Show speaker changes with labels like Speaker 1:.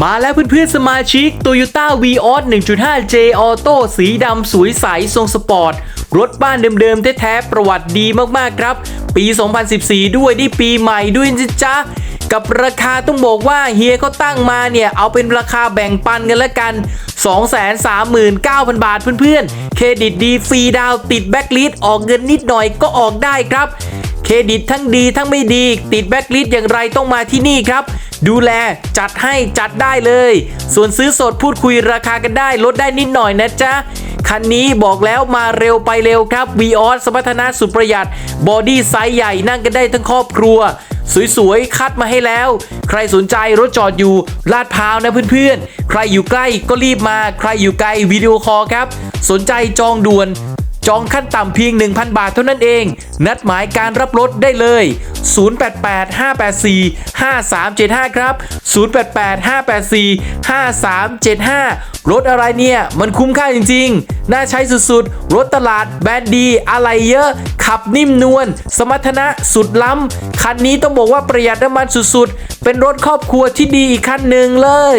Speaker 1: มาแล้วเพื่อนๆสมาชิก Toyota Vios 1.5J Auto สีดำสวยใสทรงสปอร์ต รถบ้านเดิมๆแท้ๆประวัติดีมากๆครับ ปี 2014 ด้วยได้ปีใหม่ด้วยนะจ๊ะกับราคาต้องบอกว่าเฮียเขาตั้งมาเนี่ย เอาเป็นราคาแบ่งปันกันละกัน 239,000 บาทเพื่อนๆ เครดิตดีฟรีดาวติดแบ็กลิสออกเงินนิดหน่อยก็ออกได้ครับ เครดิตทั้งดีทั้งไม่ดี ติดแบ็กลิสอย่างไรต้องมาที่นี่ครับ ดูแลจัดให้จัดได้เลย ส่วนซื้อสดพูดคุยราคากันได้ลดได้นิดหน่อยนะจ๊ะคันนี้บอกแล้วมาเร็วไปเร็วครับ v ีออสสมรรถนะสุดประหยัด บอดี้ไซส์ใหญ่นั่งกันได้ทั้งครอบครัว สวยๆ คัดมาให้แล้ว ใครสนใจรถจอดอยู่ลาดพร้าวนะเพื่อนๆ ใครอยู่ใกล้ก็รีบมา ใครอยู่ไกลวิดีโอคอลครับ สนใจจองด่วน จองขั้นต่ำเพียง 1,000 บาทเท่านั้นเอง นัดหมายการรับรถได้เลย 088-584-5375 ครับ 088-584-5375 รถอะไรเนี่ย มันคุ้มค่าจริง ๆ น่าใช้สุดๆ รถตลาดแบรนด์ดีอะไรเยอะ ขับนิ่มนวล สมรรถนะสุดล้ำ คันนี้ต้องบอกว่าประหยัดน้ำมันสุดๆ เป็นรถครอบครัวที่ดีอีกคันหนึ่งเลย